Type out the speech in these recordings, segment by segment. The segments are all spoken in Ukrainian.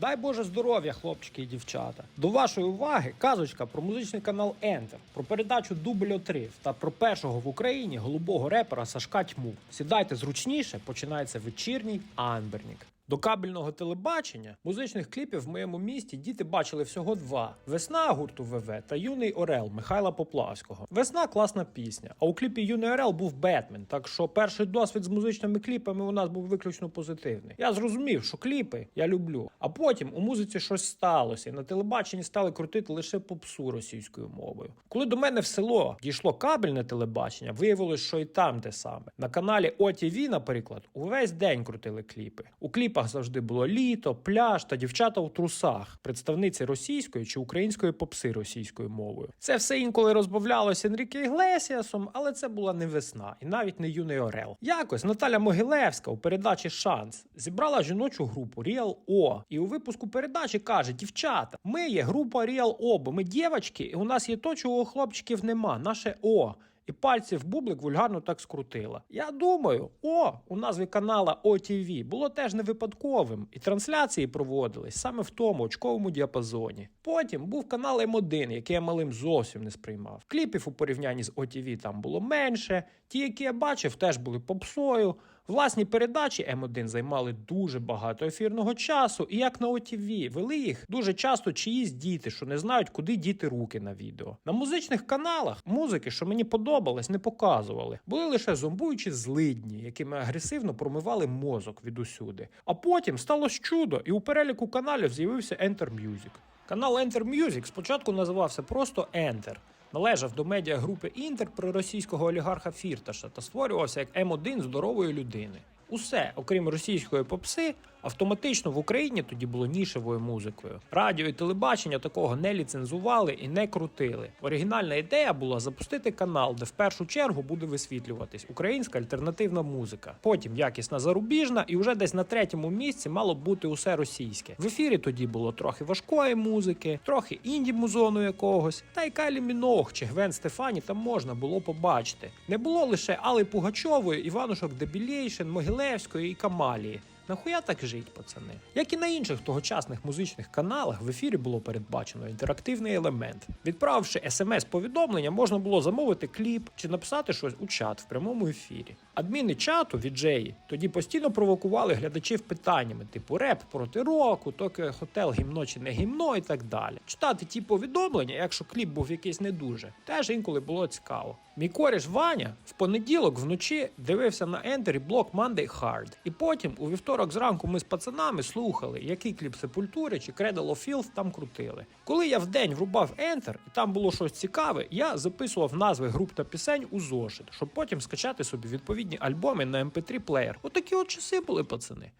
Дай Боже здоров'я, хлопчики і дівчата. До вашої уваги казочка про музичний канал Enter, про передачу Дубль отрив та про першого в Україні голубого репера Сашка Тьму. Сідайте зручніше, починається вечірній Амбернік. До кабельного телебачення музичних кліпів в моєму місті діти бачили всього два: весна гурту ВВ та юний Орел Михайла Поплавського. Весна класна пісня. А у кліпі Юний Орел був Бетмен. Так що перший досвід з музичними кліпами у нас був виключно позитивний. Я зрозумів, що кліпи я люблю. А потім у музиці щось сталося, і на телебаченні стали крутити лише попсу російською мовою. Коли до мене в село дійшло кабельне телебачення, виявилось, що і там те саме. На каналі OTV, наприклад, увесь день крутили кліпи. У кліпах завжди було літо, пляж та дівчата у трусах, представниці російської чи української попси російською мовою. Це все інколи розбавлялося Енріке Іглесіасом, але це була не весна і навіть не юний Орел. Якось Наталя Могилевська у передачі Шанс зібрала жіночу групу Real O. І у випуску передачі каже: Дівчата, ми є група Real O, бо ми дівчатки, і у нас є то, чого у хлопчиків нема, наше О. І пальці в бублик вульгарно так скрутила. Я думаю, о, у назві канала OTV було теж не випадковим, і трансляції проводились саме в тому очковому діапазоні. Потім був канал М1, який я малим зовсім не сприймав. Кліпів у порівнянні з OTV там було менше. Ті, які я бачив, теж були попсою. Власні передачі М1 займали дуже багато ефірного часу, і як на OTV, вели їх дуже часто чиїсь діти, що не знають, куди діти руки на відео. На музичних каналах музики, що мені подобалось, не показували. Були лише зомбуючі злидні, якими агресивно промивали мозок від усюди. А потім сталося чудо, і у переліку каналів з'явився Enter Music. Канал Enter Music спочатку називався просто Enter. Належав до медіагрупи Інтер проросійського олігарха Фірташа та створювався як М1 здорової людини. Усе, окрім російської попси, автоматично в Україні тоді було нішевою музикою. Радіо і телебачення такого не ліцензували і не крутили. Оригінальна ідея була запустити канал, де в першу чергу буде висвітлюватись українська альтернативна музика. Потім якісна зарубіжна, і вже десь на третьому місці мало бути усе російське. В ефірі тоді було трохи важкої музики, трохи інді музону якогось, та й Кайлі Міног чи Гвен Стефані там можна було побачити. Не було лише Алли Пугачової, Іванушок Дебілєйшин, Могилевської і Камалії. Нахуя так жить, пацани? Як і на інших тогочасних музичних каналах, в ефірі було передбачено інтерактивний елемент. Відправивши смс-повідомлення, можна було замовити кліп чи написати щось у чат в прямому ефірі. Адміни чату віджеї тоді постійно провокували глядачів питаннями, типу реп проти року, Токіо Хотел гімно чи не гімно і так далі. Читати ті повідомлення, якщо кліп був якийсь не дуже, теж інколи було цікаво. Мій коріш Ваня в понеділок вночі дивився на ентері блок Monday Hard. І потім у вівторок зранку ми з пацанами слухали, який кліп сепультури чи Cradle of Filth там крутили. Коли я вдень врубав Enter і там було щось цікаве, я записував назви груп та пісень у зошит, щоб потім скачати собі відповідні альбоми на MP3 плеєр. Отакі от часи були, пацани.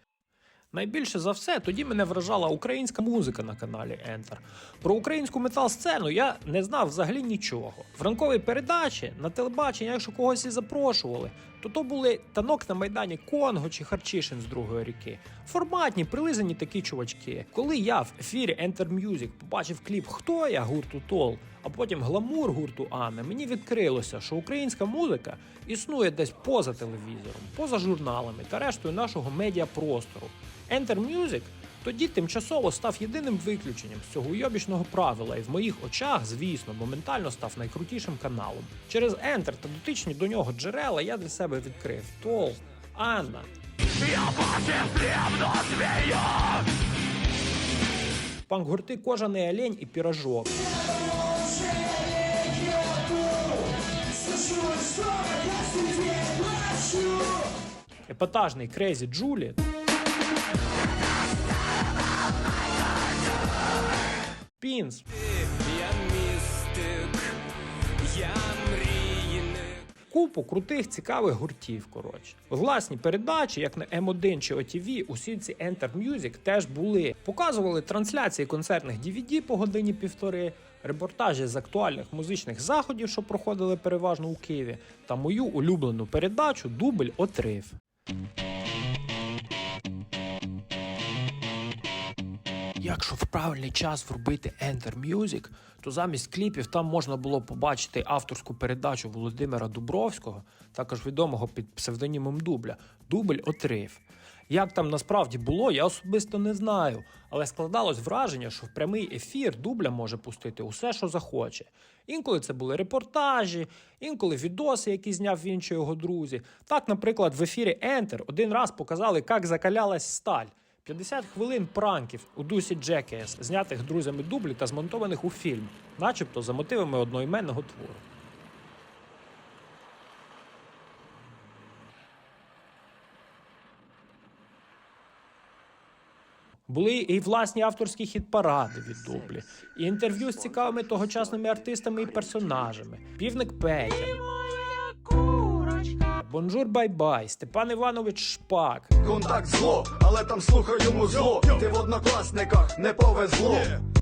Найбільше за все тоді мене вражала українська музика на каналі Enter. Про українську метал-сцену я не знав взагалі нічого. В ранковій передачі на телебаченні, якщо когось і запрошували, то то були танок на майдані Конго чи Харчишин з другої ріки. Форматні, прилизані такі чувачки. Коли я в ефірі Enter Music побачив кліп Хто я гурту Тол, а потім гламур гурту Анна, мені відкрилося, що українська музика існує десь поза телевізором, поза журналами та рештою нашого медіапростору. Enter Music тоді тимчасово став єдиним виключенням з цього уйобічного правила, і в моїх очах, звісно, моментально став найкрутішим каналом. Через Enter та дотичні до нього джерела я для себе відкрив Тол, Анна. Панк-гурти Кожаний олень і пірожок. Епатажний Крейзі Джулі. Мрійник. Купу крутих цікавих гуртів. Коротше, власні передачі, як на М1 чи OTV, усі ці Enter Music теж були. Показували трансляції концертних DVD по годині півтори, репортажі з актуальних музичних заходів, що проходили переважно у Києві, та мою улюблену передачу Дубль отрив. Якщо в правильний час врубити Enter Music, то замість кліпів там можна було побачити авторську передачу Володимира Дубровського, також відомого під псевдонімом Дубля, Дубль отрив. Як там насправді було, я особисто не знаю, але складалось враження, що в прямий ефір дубля може пустити усе, що захоче. Інколи це були репортажі, інколи відоси, які зняв він чи його друзі. Так, наприклад, в ефірі Enter один раз показали, як закалялась сталь. 50 хвилин пранків у дусі Jackass, знятих друзями дублі та змонтованих у фільм, начебто за мотивами одноіменного твору. Були і власні авторські хіт-паради від дублі, і інтерв'ю з цікавими тогочасними артистами і персонажами. Півник Петя. Бонжур Бай-Бай, Степан Іванович Шпак, Контакт зло, але там слухаю музло. Ти в однокласниках не повезло.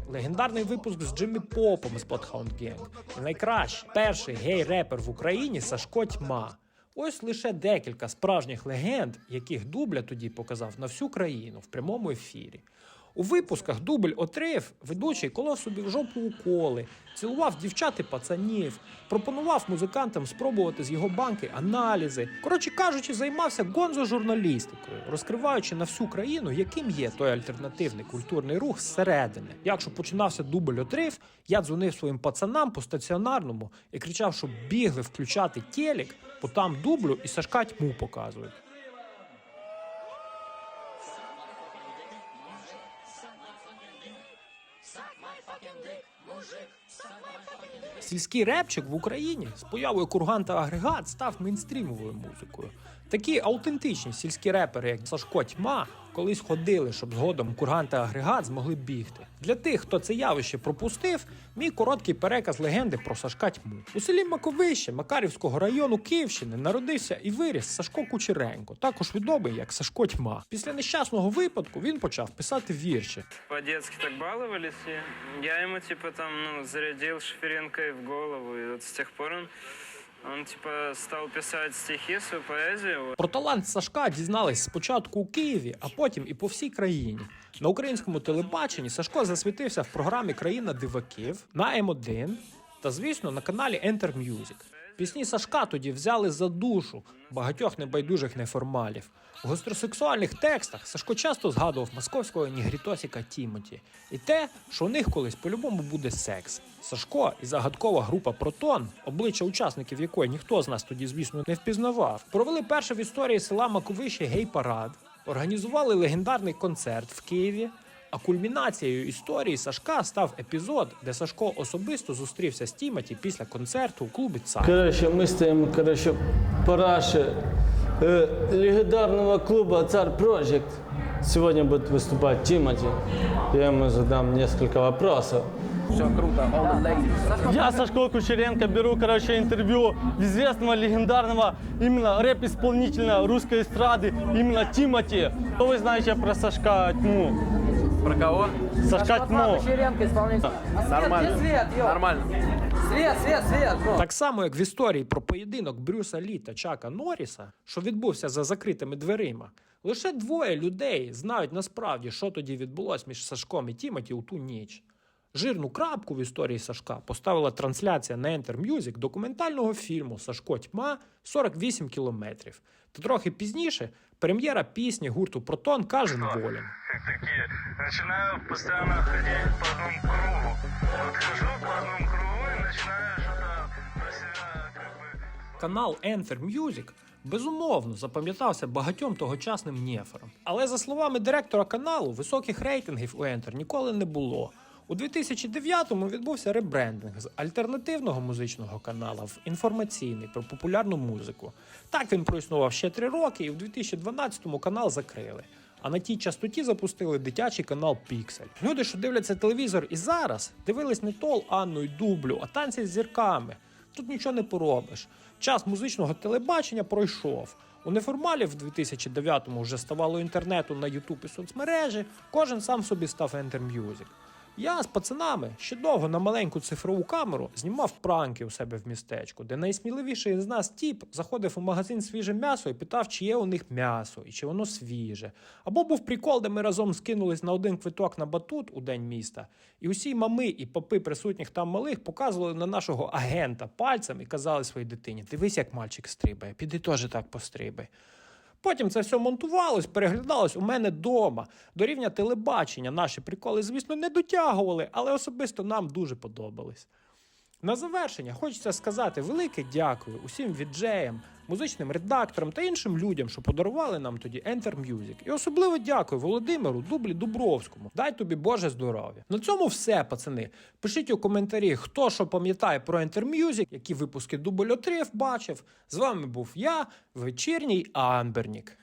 легендарний випуск з Джиммі Попом з Bloodhound Gang. І найкращий перший гей-репер в Україні Сашко Тьма. Ось лише декілька справжніх легенд, яких дубля тоді показав на всю країну в прямому ефірі. У випусках дубль отрив ведучий колов собі в жопу уколи, цілував дівчат і пацанів, пропонував музикантам спробувати з його банки аналізи. Коротше кажучи, займався гонзо-журналістикою, розкриваючи на всю країну, яким є той альтернативний культурний рух зсередини. Якщо починався дубль отрив, я дзвонив своїм пацанам по стаціонарному і кричав, щоб бігли включати телек, бо там дублю і Сашка тьму показують. Сільський репчик в Україні з появою курган та агрегат став мейнстрімовою музикою. Такі аутентичні сільські репери, як Сашко Тьма, колись ходили, щоб згодом курган та агрегат змогли бігти. Для тих, хто це явище пропустив, мій короткий переказ легенди про Сашка Тьму. У селі Маковище Макарівського району Київщини народився і виріс Сашко Кучеренко, також відомий як Сашко Тьма. Після нещасного випадку він почав писати вірші. По-детски так и я ему, типа, там, ну, зарядил шиферинкой в голову, и вот с тех пор он, он типа, став писати стихи, свою поезію. Про талант Сашка дізнались спочатку у Києві, а потім і по всій країні. На українському телебаченні Сашко засвітився в програмі Країна диваків на М1 та, звісно, на каналі Enter Music. Пісні Сашка тоді взяли за душу багатьох небайдужих неформалів. У гостросексуальних текстах Сашко часто згадував московського нігрітосіка Тімоті і те, що у них колись по-любому буде секс. Сашко і загадкова група Протон, обличчя учасників якої ніхто з нас тоді, звісно, не впізнавав, провели перше в історії села Маковище гей-парад, організували легендарний концерт в Києві. А кульмінацією історії Сашка став епізод, де Сашко особисто зустрівся з Тімоті після концерту у клубі ЦА. Короче, мы стоим, короче, параше э, легендарного клуба «Царь Project». Сегодня будет выступать Тимати. Я ему задам несколько вопросов. Я Сашко Кучеренко беру, короче, интервью известного легендарного именно рэп-исполнителя русской эстрады, именно Тимати. Что вы знаете про Сашка Тьму? про кого? Сашка исполнитель. Нормально. Свет, свет. Нормально. Свет, свет, свет. ну. Так само, як в історії про поєдинок Брюса Лі та Чака Норріса, що відбувся за закритими дверима, лише двоє людей знають насправді, що тоді відбулось між Сашком і Тімоті у ту ніч. Жирну крапку в історії Сашка поставила трансляція на Enter Music документального фільму Сашко Тьма 48 кілометрів. Та трохи пізніше прем'єра пісні гурту Протон Кажен Волін. такие, начинаю постоянно ходить по одному кругу. По одному про. Канал Enter Music безумовно запам'ятався багатьом тогочасним неферам. Але за словами директора каналу, високих рейтингів у Enter ніколи не було. У 2009-му відбувся ребрендинг з альтернативного музичного каналу в інформаційний про популярну музику. Так він проіснував ще три роки, і в 2012-му канал закрили. А на тій частоті запустили дитячий канал Піксель. Люди, що дивляться телевізор і зараз, дивились не тол Анну й дублю, а танці з зірками. Тут нічого не поробиш. Час музичного телебачення пройшов. У неформалів в 2009-му вже ставало інтернету на Ютуб і соцмережі. Кожен сам собі став Enter Music. Я з пацанами ще довго на маленьку цифрову камеру знімав пранки у себе в містечку, де найсміливіший з нас тіп заходив у магазин свіже м'ясо і питав, чи є у них м'ясо і чи воно свіже. Або був прикол, де ми разом скинулись на один квиток на батут у день міста, і усі мами і попи присутніх там малих показували на нашого агента пальцем і казали своїй дитині: дивись, як мальчик стрибає, піди теж так пострибай. Потім це все монтувалось, переглядалось у мене вдома. До рівня телебачення наші приколи, звісно, не дотягували, але особисто нам дуже подобались. На завершення хочеться сказати велике дякую усім віджеям, музичним редакторам та іншим людям, що подарували нам тоді Enter Music. І особливо дякую Володимиру Дублі Дубровському. Дай тобі Боже здоров'я. На цьому все, пацани. Пишіть у коментарі, хто що пам'ятає про Enter Music, які випуски дубль отрив бачив. З вами був я, вечірній Амбернік.